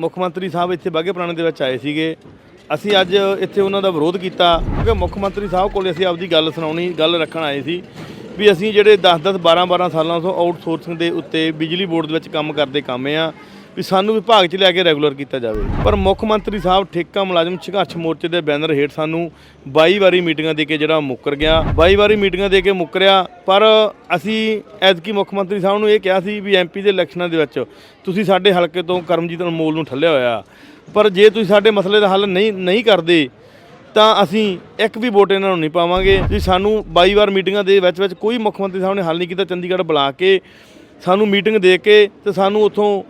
ਮੁੱਖ ਮੰਤਰੀ ਸਾਹਿਬ ਇੱਥੇ ਬਾਗੇ ਪੁਰਾਣੇ ਦੇ ਵਿੱਚ ਆਏ ਸੀਗੇ। ਅਸੀਂ ਅੱਜ ਇੱਥੇ ਉਹਨਾਂ ਦਾ ਵਿਰੋਧ ਕੀਤਾ, ਕਿਉਂਕਿ ਮੁੱਖ ਮੰਤਰੀ ਸਾਹਿਬ ਕੋਲ ਅਸੀਂ ਆਪਦੀ ਗੱਲ ਸੁਣਾਉਣੀ, ਗੱਲ ਰੱਖਣ ਆਏ ਸੀ ਵੀ ਅਸੀਂ ਜਿਹੜੇ 10-10 12-12 ਸਾਲਾਂ ਤੋਂ ਆਊਟਸੋਰਸਿੰਗ ਦੇ ਉੱਤੇ ਬਿਜਲੀ ਬੋਰਡ ਦੇ ਵਿੱਚ ਕੰਮ ਕਰਦੇ ਕੰਮ ਆ। ਵੀ ਸਾਨੂੰ ਵਿਭਾਗ 'ਚ ਲਿਆ ਕੇ ਰੈਗੂਲਰ ਕੀਤਾ ਜਾਵੇ। ਪਰ ਮੁੱਖ ਮੰਤਰੀ ਸਾਹਿਬ ਠੇਕਾ ਮੁਲਾਜ਼ਮ ਸੰਘਰਸ਼ ਮੋਰਚੇ ਦੇ ਬੈਨਰ ਹੇਠ ਸਾਨੂੰ 22 ਵਾਰੀ ਮੀਟਿੰਗਾਂ ਦੇ ਕੇ ਜਿਹੜਾ ਮੁੱਕਰ ਗਿਆ। 22 ਵਾਰੀ ਮੀਟਿੰਗਾਂ ਦੇ ਕੇ ਮੁੱਕਰਿਆ, ਪਰ ਅਸੀਂ ਐਤਕੀ ਮੁੱਖ ਮੰਤਰੀ ਸਾਹਿਬ ਨੂੰ ਇਹ ਕਿਹਾ ਸੀ ਵੀ ਐਮਪੀ ਦੇ ਇਲੈਕਸ਼ਨਾਂ ਦੇ ਵਿੱਚ ਤੁਸੀਂ ਸਾਡੇ ਹਲਕੇ ਤੋਂ ਕਰਮਜੀਤ ਅਨਮੋਲ ਨੂੰ ਠੱਲਿਆ ਹੋਇਆ। ਪਰ ਜੇ ਤੁਸੀਂ ਸਾਡੇ ਮਸਲੇ ਦਾ ਹੱਲ ਨਹੀਂ ਨਹੀਂ ਕਰਦੇ, ਤਾਂ ਅਸੀਂ ਇੱਕ ਵੀ ਵੋਟ ਇਹਨਾਂ ਨੂੰ ਨਹੀਂ ਪਾਵਾਂਗੇ। ਜੀ, ਸਾਨੂੰ 22 ਵਾਰ ਮੀਟਿੰਗਾਂ ਦੇ ਵਿੱਚ ਵਿੱਚ ਕੋਈ ਮੁੱਖ ਮੰਤਰੀ ਸਾਹਿਬ ਨੇ ਹੱਲ ਨਹੀਂ ਕੀਤਾ, ਚੰਡੀਗੜ੍ਹ ਬੁਲਾ ਕੇ ਸਾਨੂੰ ਮੀਟਿੰਗ ਦੇ ਕੇ ਤੇ ਸਾਨੂੰ ਉੱਥੋਂ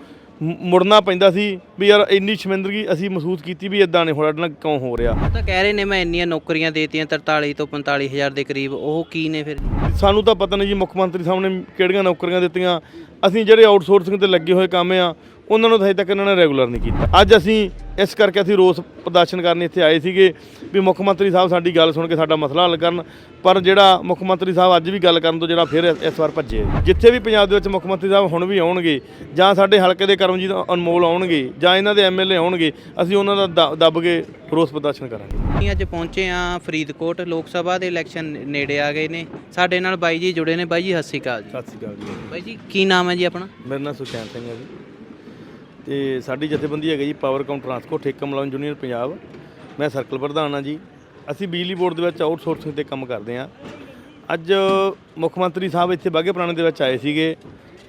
ਮੁੜਨਾ ਪੈਂਦਾ ਸੀ ਵੀ ਯਾਰ ਇੰਨੀ ਸ਼ਰਮਿੰਦਗੀ ਅਸੀਂ ਮਹਿਸੂਸ ਕੀਤੀ ਵੀ ਇਦਾਂ ਨਹੀਂ ਹੋਣਾ ਕਿਉਂ ਹੋ ਰਿਹਾ। ਉਹ ਤਾਂ ਕਹਿ ਰਹੇ ਨੇ ਮੈਂ ਇੰਨੀਆਂ ਨੌਕਰੀਆਂ ਦੇਤੀਆਂ 43 ਤੋਂ 45 ਹਜ਼ਾਰ ਦੇ ਕਰੀਬ ਉਹ ਕੀ ਨੇ ਫਿਰ? ਸਾਨੂੰ ਤਾਂ ਪਤਾ ਨਹੀਂ ਜੀ ਮੁੱਖ ਮੰਤਰੀ ਸਾਹਿਬ ਨੇ ਕਿਹੜੀਆਂ ਨੌਕਰੀਆਂ ਦਿੱਤੀਆਂ। ਅਸੀਂ ਜਿਹੜੇ ਆਊਟਸੋਰਸਿੰਗ ਤੇ ਲੱਗੇ ਹੋਏ ਕੰਮ ਆ ਉਹਨਾਂ ਨੂੰ ਤਾਂ ਹਜੇ ਤੱਕ ਇਹਨਾਂ ਨੇ ਰੈਗੂਲਰ ਨਹੀਂ ਕੀਤਾ। ਅੱਜ ਅਸੀਂ ਇਸ ਕਰਕੇ ਅਸੀਂ ਰੋਸ ਪ੍ਰਦਰਸ਼ਨ ਕਰਨ ਇੱਥੇ ਆਏ ਸੀਗੇ ਵੀ ਮੁੱਖ ਮੰਤਰੀ ਸਾਹਿਬ ਸਾਡੀ ਗੱਲ ਸੁਣ ਕੇ ਸਾਡਾ ਮਸਲਾ ਹੱਲ ਕਰਨ। ਪਰ ਜਿਹੜਾ ਮੁੱਖ ਮੰਤਰੀ ਸਾਹਿਬ ਅੱਜ ਵੀ ਗੱਲ ਕਰਨ ਤੋਂ ਜਿਹੜਾ ਫਿਰ ਇਸ ਵਾਰ ਭੱਜੇ। ਜਿੱਥੇ ਵੀ ਪੰਜਾਬ ਦੇ ਵਿੱਚ ਮੁੱਖ ਮੰਤਰੀ ਸਾਹਿਬ ਹੁਣ ਵੀ ਆਉਣਗੇ ਜਾਂ ਸਾਡੇ ਹਲਕੇ ਦੇ ਕਰਮਜੀਤ ਅਨਮੋਲ ਆਉਣਗੇ ਜਾਂ ਇਹਨਾਂ ਦੇ ਐਮਐਲਏ ਆਉਣਗੇ ਅਸੀਂ ਉਹਨਾਂ ਦਾ ਦ- ਦੱਬ ਕੇ ਰੋਸ ਪ੍ਰਦਰਸ਼ਨ ਕਰਾਂਗੇ। ਅਸੀਂ ਅੱਜ ਪਹੁੰਚੇ ਆ ਫਰੀਦਕੋਟ ਲੋਕ ਸਭਾ ਦੇ ਇਲੈਕਸ਼ਨ ਨੇੜੇ ਆ ਗਏ ਨੇ। ਸਾਡੇ ਨਾਲ ਬਾਈ ਜੀ ਜੁੜੇ ਨੇ। ਬਾਈ ਜੀ ਸਤਿ ਸ਼੍ਰੀ ਅਕਾਲ ਜੀ। ਸਤਿ ਸ਼੍ਰੀ ਅਕਾਲ ਜੀ। ਬਾਈ ਜੀ ਕੀ ਨਾਮ ਹੈ ਜੀ ਆਪਣਾ? ਮੇਰਾ ਨਾਮ ਸੁਖਚੈਨ ਸਿੰਘ ਹੈ ਜੀ। ਤੇ ਸਾਡੀ ਜਥੇਬੰਦੀ ਹੈਗੀ ਜੀ ਪਾਵਰ ਕਾਮ ਟਰਾਂਸਪੋਰਟ ਠੇਕਾ ਮੁਲਾਜ਼ਮ ਯੂਨੀਅਨ ਪੰਜਾਬ। ਮੈਂ ਸਰਕਲ ਪ੍ਰਧਾਨ ਹਾਂ ਜੀ। ਅਸੀਂ ਬਿਜਲੀ ਬੋਰਡ ਦੇ ਵਿੱਚ ਆਊਟਸੋਰਸਿੰਗ ਤੇ ਕੰਮ ਕਰਦੇ ਹਾਂ। ਅੱਜ ਮੁੱਖ ਮੰਤਰੀ ਸਾਹਿਬ ਇੱਥੇ ਬਾਗੇ ਪੁਰਾਣੇ ਦੇ ਵਿੱਚ ਆਏ ਸੀਗੇ।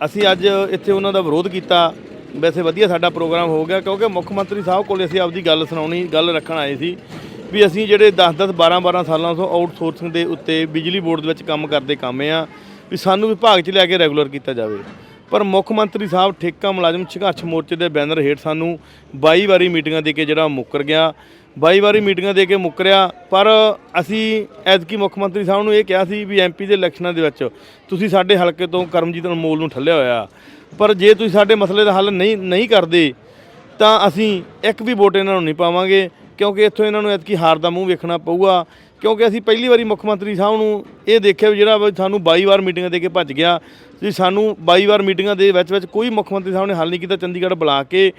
ਅਸੀਂ ਅੱਜ ਇੱਥੇ ਉਹਨਾਂ ਦਾ ਵਿਰੋਧ ਕੀਤਾ। ਵੈਸੇ ਵਧੀਆ ਸਾਡਾ ਪ੍ਰੋਗਰਾਮ ਹੋ ਗਿਆ ਕਿਉਂਕਿ ਮੁੱਖ ਮੰਤਰੀ ਸਾਹਿਬ ਕੋਲ ਅਸੀਂ ਆਪਦੀ ਗੱਲ ਸੁਣਾਉਣੀ, ਗੱਲ ਰੱਖਣ ਆਏ ਸੀ ਵੀ ਅਸੀਂ ਜਿਹੜੇ 10-10 12-12 ਸਾਲਾਂ ਤੋਂ ਆਊਟਸੋਰਸਿੰਗ ਦੇ ਉੱਤੇ ਬਿਜਲੀ ਬੋਰਡ ਦੇ ਵਿੱਚ ਕੰਮ ਕਰਦੇ ਕੰਮ ਆ ਵੀ ਸਾਨੂੰ ਵਿਭਾਗ 'ਚ ਲੈ ਕੇ ਰੈਗੂਲਰ ਕੀਤਾ ਜਾਵੇ। ਪਰ ਮੁੱਖ ਮੰਤਰੀ ਸਾਹਿਬ ਠੇਕਾ ਮੁਲਾਜ਼ਮ ਸੰਘਰਸ਼ ਮੋਰਚੇ ਦੇ ਬੈਨਰ ਹੇਠ ਸਾਨੂੰ 22 ਵਾਰੀ ਮੀਟਿੰਗਾਂ ਦੇ ਕੇ ਜਿਹੜਾ ਮੁੱਕਰ ਗਿਆ। 22 ਵਾਰੀ ਮੀਟਿੰਗਾਂ ਦੇ ਕੇ ਮੁੱਕਰਿਆ, ਪਰ ਅਸੀਂ ਐਤਕੀ ਮੁੱਖ ਮੰਤਰੀ ਸਾਹਿਬ ਨੂੰ ਇਹ ਕਿਹਾ ਸੀ ਵੀ ਐਮਪੀ ਦੇ ਇਲੈਕਸ਼ਨਾਂ ਦੇ ਵਿੱਚ ਤੁਸੀਂ ਸਾਡੇ ਹਲਕੇ ਤੋਂ ਕਰਮਜੀਤ ਅਨਮੋਲ ਨੂੰ ਠੱਲਿਆ ਹੋਇਆ। ਪਰ ਜੇ ਤੁਸੀਂ ਸਾਡੇ ਮਸਲੇ ਦਾ ਹੱਲ ਨਹੀਂ ਨਹੀਂ ਕਰਦੇ, ਤਾਂ ਅਸੀਂ ਇੱਕ ਵੀ ਵੋਟ ਇਹਨਾਂ ਨੂੰ ਨਹੀਂ ਪਾਵਾਂਗੇ। ਕਿਉਂਕਿ ਇੱਥੋਂ ਇਹਨਾਂ ਨੂੰ ਐਤਕੀ ਹਾਰ ਦਾ ਮੂੰਹ ਵੇਖਣਾ ਪਊਗਾ। ਕਿਉਂਕਿ ਅਸੀਂ ਪਹਿਲੀ ਵਾਰੀ ਮੁੱਖ ਮੰਤਰੀ ਸਾਹਿਬ ਨੂੰ ਇਹ ਦੇਖਿਆ ਵੀ ਜਿਹੜਾ ਸਾਨੂੰ 22 ਵਾਰ ਮੀਟਿੰਗਾਂ ਦੇ ਕੇ ਭੱਜ ਗਿਆ ਜੀ ਸਾਨੂੰ 22 ਵਾਰ ਮੀਟਿੰਗਾਂ ਦੇ ਵਿੱਚ ਵਿੱਚ ਕੋਈ ਮੁੱਖ ਮੰਤਰੀ ਸਾਹਿਬ ਨੇ ਹੱਲ ਨਹੀਂ ਕੀਤਾ ਚੰਡੀਗੜ੍ਹ ਬੁਲਾ ਕੇ।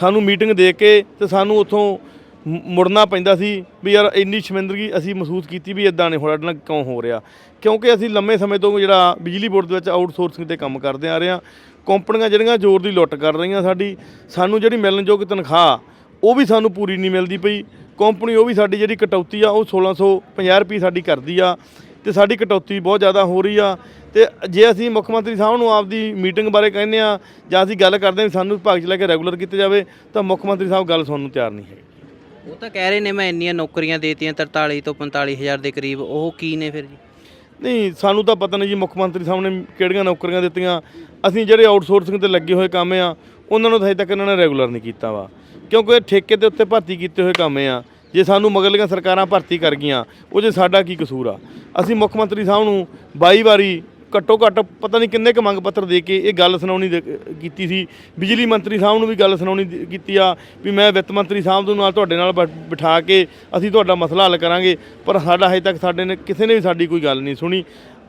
ਸਾਨੂੰ ਮੀਟਿੰਗ ਦੇ ਕੇ ਤੇ ਸਾਨੂੰ ਉੱਥੋਂ ਮੁੜਨਾ ਪੈਂਦਾ ਸੀ ਵੀ ਯਾਰ ਇੰਨੀ ਸ਼ਮਿੰਦਗੀ ਅਸੀਂ ਮਹਿਸੂਸ ਕੀਤੀ ਵੀ ਇਦਾਂ ਨਹੀਂ ਹੋਣਾ ਕਿਉਂ ਹੋ ਰਿਹਾ। ਕਿਉਂਕਿ ਅਸੀਂ ਲੰਮੇ ਸਮੇਂ ਤੋਂ ਜਿਹੜਾ ਬਿਜਲੀ ਬੋਰਡ ਦੇ ਵਿੱਚ ਆਊਟਸੋਰਸਿੰਗ ਤੇ ਕੰਮ ਕਰਦੇ ਆ ਰਹੇ ਹਾਂ। ਕੰਪਨੀਆਂ ਜਿਹੜੀਆਂ ਜ਼ੋਰ ਦੀ ਲੁੱਟ ਕਰ ਰਹੀਆਂ ਸਾਡੀ, ਸਾਨੂੰ ਜਿਹੜੀ ਮਿਲਣਯੋਗ ਤਨਖਾਹ ਉਹ ਵੀ ਸਾਨੂੰ ਪੂਰੀ ਨਹੀਂ ਮਿਲਦੀ ਪਈ। ਕੰਪਨੀ ਉਹ ਵੀ ਸਾਡੀ ਜਿਹੜੀ ਕਟੌਤੀ ਆ, ਉਹ 1650 ਰੁਪਏ ਸਾਡੀ ਕਰਦੀ ਆ ਤੇ ਸਾਡੀ ਕਟੌਤੀ ਬਹੁਤ ਜ਼ਿਆਦਾ ਹੋ ਰਹੀ ਆ। ਤੇ ਜੇ ਅਸੀਂ ਮੁੱਖ ਮੰਤਰੀ ਸਾਹਿਬ ਨੂੰ ਆਪਦੀ ਮੀਟਿੰਗ ਬਾਰੇ ਕਹਿੰਦੇ ਆ ਜਾਂ ਅਸੀਂ ਗੱਲ ਕਰਦੇ ਹਾਂ ਵੀ ਸਾਨੂੰ ਵਿਭਾਗ 'ਚ ਲੈ ਕੇ ਰੈਗੂਲਰ ਕੀਤਾ ਜਾਵੇ, ਤਾਂ ਮੁੱਖ ਮੰਤਰੀ ਸਾਹਿਬ ਗੱਲ ਸੁਣਨ ਨੂੰ ਤਿਆਰ ਨਹੀਂ ਹੈ ਉਹ ਤਾਂ ਕਹਿ ਰਹੇ ਨੇ ਮੈਂ ਇੰਨੀਆਂ ਨੌਕਰੀਆਂ ਦੇਤੀਆਂ 43 ਤੋਂ 45 ਹਜ਼ਾਰ ਦੇ ਕਰੀਬ, ਉਹ ਕੀ ਨੇ ਫਿਰ ਜੀ? ਨਹੀਂ, ਸਾਨੂੰ ਤਾਂ ਪਤਾ ਨਹੀਂ ਜੀ ਮੁੱਖ ਮੰਤਰੀ ਸਾਹਿਬ ਨੇ ਕਿਹੜੀਆਂ ਨੌਕਰੀਆਂ ਦਿੱਤੀਆਂ। ਅਸੀਂ ਜਿਹੜੇ ਆਊਟਸੋਰਸਿੰਗ ਤੇ ਲੱਗੇ ਹੋਏ ਕੰਮ ਆ, ਉਹਨਾਂ ਨੂੰ ਤਾਂ ਹਜੇ ਤੱਕ ਇਹਨਾਂ ਨੇ ਰੈਗੂਲਰ ਨਹੀਂ ਕੀਤਾ ਵਾ। ਕਿਉਂਕਿ ਇਹ ਠੇਕੇ ਦੇ ਉੱਤੇ ਭਰਤੀ ਕੀਤੇ ਹੋਏ ਕੰਮ ਆ। ਜੇ ਸਾਨੂੰ ਮਗਰਲੀਆਂ ਸਰਕਾਰਾਂ ਭਰਤੀ ਕਰ ਗਈਆਂ, ਉਹ 'ਚ ਸਾਡਾ ਕੀ ਕਸੂਰ ਆ? ਅਸੀਂ ਮੁੱਖ ਮੰਤਰੀ ਸਾਹਿਬ ਨੂੰ 22 ਵਾਰੀ ਘੱਟੋ ਘੱਟ ਪਤਾ ਨਹੀਂ ਕਿੰਨੇ ਕੁ ਮੰਗ ਪੱਤਰ ਦੇ ਕੇ ਇਹ ਗੱਲ ਸੁਣਾਉਣੀ ਦੇ- ਕੀਤੀ ਸੀ। ਬਿਜਲੀ ਮੰਤਰੀ ਸਾਹਿਬ ਨੂੰ ਵੀ ਗੱਲ ਸੁਣਾਉਣੀ ਦੀ- ਕੀਤੀ ਆ ਵੀ ਮੈਂ ਵਿੱਤ ਮੰਤਰੀ ਸਾਹਿਬ ਦੇ ਨਾਲ ਤੁਹਾਡੇ ਨਾਲ ਬ- ਬਿਠਾ ਕੇ ਅਸੀਂ ਤੁਹਾਡਾ ਮਸਲਾ ਹੱਲ ਕਰਾਂਗੇ, ਪਰ ਸਾਡਾ ਹਜੇ ਤੱਕ ਸਾਡੇ ਨੇ ਕਿਸੇ ਨੇ ਵੀ ਸਾਡੀ ਕੋਈ ਗੱਲ ਨਹੀਂ ਸੁਣੀ।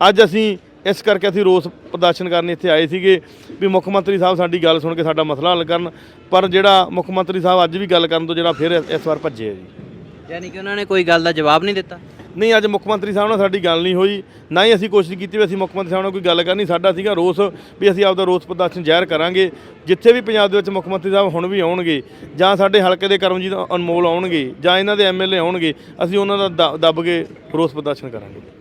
ਅੱਜ ਅਸੀਂ ਇਸ ਕਰਕੇ ਅਸੀਂ ਰੋਸ ਪ੍ਰਦਰਸ਼ਨ ਕਰਨ ਇੱਥੇ ਆਏ ਸੀਗੇ ਵੀ ਮੁੱਖ ਮੰਤਰੀ ਸਾਹਿਬ ਸਾਡੀ ਗੱਲ ਸੁਣ ਕੇ ਸਾਡਾ ਮਸਲਾ ਹੱਲ ਕਰਨ, ਪਰ ਜਿਹੜਾ ਮੁੱਖ ਮੰਤਰੀ ਸਾਹਿਬ ਅੱਜ ਵੀ ਗੱਲ ਕਰਨ ਤੋਂ ਜਿਹੜਾ ਫਿਰ ਇਸ ਵਾਰ ਭੱਜੇ ਆ ਜੀ। ਯਾਨੀ ਕਿ ਉਹਨਾਂ ਨੇ ਕੋਈ ਗੱਲ ਦਾ ਜਵਾਬ ਨਹੀਂ ਦਿੱਤਾ? ਨਹੀਂ, ਅੱਜ ਮੁੱਖ ਮੰਤਰੀ ਸਾਹਿਬ ਨਾਲ ਸਾਡੀ ਗੱਲ ਨਹੀਂ ਹੋਈ, ਨਾ ਹੀ ਅਸੀਂ ਕੋਸ਼ਿਸ਼ ਕੀਤੀ ਵੀ ਅਸੀਂ ਮੁੱਖ ਮੰਤਰੀ ਸਾਹਿਬ ਨਾਲ ਕੋਈ ਗੱਲ ਕਰਨੀ, ਸਾਡਾ ਸੀਗਾ ਰੋਸ ਵੀ ਅਸੀਂ ਆਪਦਾ ਰੋਸ ਪ੍ਰਦਰਸ਼ਨ ਜ਼ਾਹਿਰ ਕਰਾਂਗੇ, ਜਿੱਥੇ ਵੀ ਪੰਜਾਬ ਦੇ ਵਿੱਚ ਮੁੱਖ ਮੰਤਰੀ ਸਾਹਿਬ ਹੁਣ ਵੀ ਆਉਣਗੇ, ਜਾਂ ਸਾਡੇ ਹਲਕੇ ਦੇ ਕਰਮਜੀਤ ਅਨਮੋਲ ਆਉਣਗੇ, ਜਾਂ ਇਹਨਾਂ ਦੇ ਐਮਐਲਏ ਆਉਣਗੇ, ਅਸੀਂ ਉਹਨਾਂ ਦਾ ਦ- ਦੱਬ ਕੇ ਰੋਸ ਪ੍ਰਦਰਸ਼ਨ ਕਰਾਂਗੇ।